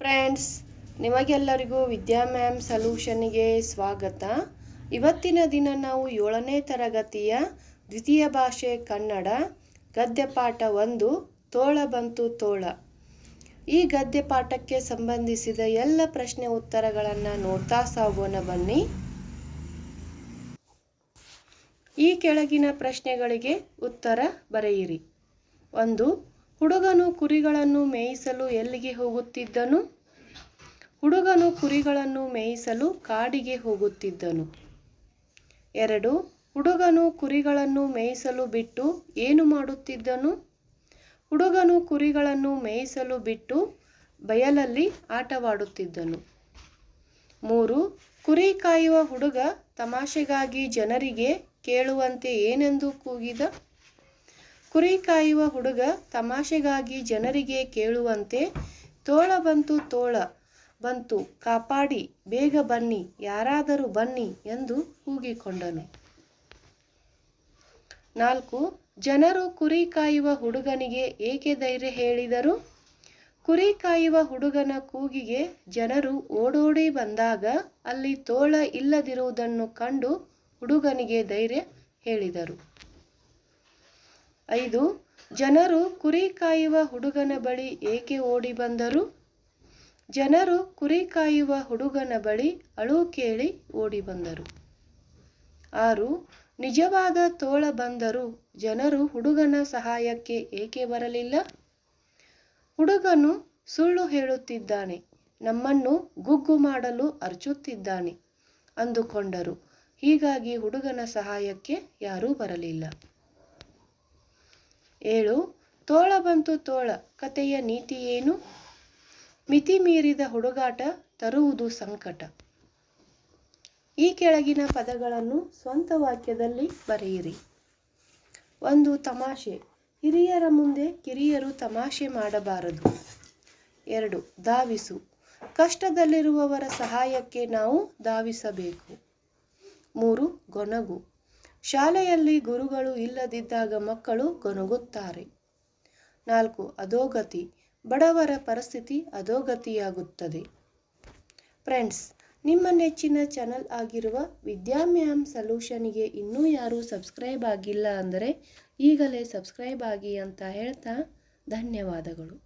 Friends, ನಿಮಗೆಲ್ಲರಿಗೂ ವಿದ್ಯಾ ma'am ಸಲ್ಯೂಷನ್ಗೆ ಸ್ವಾಗತ. ಇವತ್ತಿನ ದಿನ ನಾವು ಏಳನೇ ತರಗತಿಯ ದ್ವಿತೀಯ ಭಾಷೆ ಕನ್ನಡ ಗದ್ಯಪಾಠ ಒಂದು, ತೋಳ ಬಂತು ತೋಳ. ಈ ಗದ್ಯಪಾಠಕ್ಕೆ ಸಂಬಂಧಿಸಿದ ಎಲ್ಲ ಪ್ರಶ್ನೆ ಉತ್ತರಗಳನ್ನು ನೋಡ್ತಾ ಸಾಗೋಣ ಬನ್ನಿ. ಈ ಕೆಳಗಿನ ಪ್ರಶ್ನೆಗಳಿಗೆ ಉತ್ತರ ಬರೆಯಿರಿ. ಒಂದು ಹುಡುಗನು ಕುರಿಗಳನ್ನು ಮೇಯಿಸಲು ಎಲ್ಲಿಗೆ ಹೋಗುತ್ತಿದ್ದನು? ಹುಡುಗನು ಕುರಿಗಳನ್ನು ಮೇಯಿಸಲು ಕಾಡಿಗೆ ಹೋಗುತ್ತಿದ್ದನು. ಎರಡು, ಹುಡುಗನು ಕುರಿಗಳನ್ನು ಮೇಯಿಸಲು ಬಿಟ್ಟು ಏನು ಮಾಡುತ್ತಿದ್ದನು? ಹುಡುಗನು ಕುರಿಗಳನ್ನು ಮೇಯಿಸಲು ಬಿಟ್ಟು ಬಯಲಲ್ಲಿ ಆಟವಾಡುತ್ತಿದ್ದನು. ಮೂರು, ಕುರಿ ಕಾಯುವ ಹುಡುಗ ತಮಾಷೆಗಾಗಿ ಜನರಿಗೆ ಕೇಳುವಂತೆ ಏನೆಂದು ಕೂಗಿದ? ಕುರಿ ಕಾಯುವ ಹುಡುಗ ತಮಾಷೆಗಾಗಿ ಜನರಿಗೆ ಕೇಳುವಂತೆ, ತೋಳ ಬಂತು ತೋಳ ಬಂತು, ಕಾಪಾಡಿ, ಬೇಗ ಬನ್ನಿ, ಯಾರಾದರೂ ಬನ್ನಿ ಎಂದು ಕೂಗಿಕೊಂಡನು. ನಾಲ್ಕು, ಜನರು ಕುರಿ ಕಾಯುವ ಹುಡುಗನಿಗೆ ಏಕೆ ಧೈರ್ಯ ಹೇಳಿದರು? ಕುರಿ ಕಾಯುವ ಹುಡುಗನ ಕೂಗಿಗೆ ಜನರು ಓಡೋಡಿ ಬಂದಾಗ ಅಲ್ಲಿ ತೋಳ ಇಲ್ಲದಿರುವುದನ್ನು ಕಂಡು ಹುಡುಗನಿಗೆ ಧೈರ್ಯ ಹೇಳಿದರು. ಐದು, ಜನರು ಕುರಿ ಕಾಯುವ ಹುಡುಗನ ಬಳಿ ಏಕೆ ಓಡಿ ಬಂದರು? ಜನರು ಕುರಿ ಕಾಯುವ ಹುಡುಗನ ಬಳಿ ಅಳು ಕೇಳಿ ಓಡಿ ಬಂದರು. ಆರು, ನಿಜವಾದ ತೋಳ ಬಂದರು ಜನರು ಹುಡುಗನ ಸಹಾಯಕ್ಕೆ ಏಕೆ ಬರಲಿಲ್ಲ? ಹುಡುಗನು ಸುಳ್ಳು ಹೇಳುತ್ತಿದ್ದಾನೆ, ನಮ್ಮನ್ನು ಗುಗ್ಗು ಮಾಡಲು ಅರ್ಚುತ್ತಿದ್ದಾನೆ ಅಂದುಕೊಂಡರು. ಹೀಗಾಗಿ ಹುಡುಗನ ಸಹಾಯಕ್ಕೆ ಯಾರೂ ಬರಲಿಲ್ಲ. ಏಳು, ತೋಳ ಬಂತು ತೋಳ ಕತೆಯ ನೀತಿ ಏನು? ಮಿತಿ ಮೀರಿದ ಹುಡುಗಾಟ ತರುವುದು ಸಂಕಟ. ಈ ಕೆಳಗಿನ ಪದಗಳನ್ನು ಸ್ವಂತ ವಾಕ್ಯದಲ್ಲಿ ಬರೆಯಿರಿ. ಒಂದು ತಮಾಷೆ, ಹಿರಿಯರ ಮುಂದೆ ಕಿರಿಯರು ತಮಾಷೆ ಮಾಡಬಾರದು. ಎರಡು, ಧಾವಿಸು, ಕಷ್ಟದಲ್ಲಿರುವವರ ಸಹಾಯಕ್ಕೆ ನಾವು ಧಾವಿಸಬೇಕು. ಮೂರು ಗೊನಗು ಶಾಲೆಯಲ್ಲಿ ಗುರುಗಳು ಇಲ್ಲದಿದ್ದಾಗ ಮಕ್ಕಳು ಗೊನಗುತ್ತಾರೆ. ನಾಲ್ಕು, ಅಧೋಗತಿ. ಬಡವರ ಪರಿಸ್ಥಿತಿ ಅಧೋಗತಿಯಾಗುತ್ತದೆ. ಫ್ರೆಂಡ್ಸ್, ನಿಮ್ಮ ನೆಚ್ಚಿನ ಚಾನಲ್ ಆಗಿರುವ ವಿದ್ಯಾಮ್ಯಾಮ್ ಸೊಲ್ಯೂಷನ್ಗೆ ಇನ್ನೂ ಯಾರೂ ಸಬ್ಸ್ಕ್ರೈಬ್ ಆಗಿಲ್ಲ ಅಂದರೆ ಈಗಲೇ ಸಬ್ಸ್ಕ್ರೈಬ್ ಆಗಿ ಅಂತ ಹೇಳ್ತಾ ಧನ್ಯವಾದಗಳು.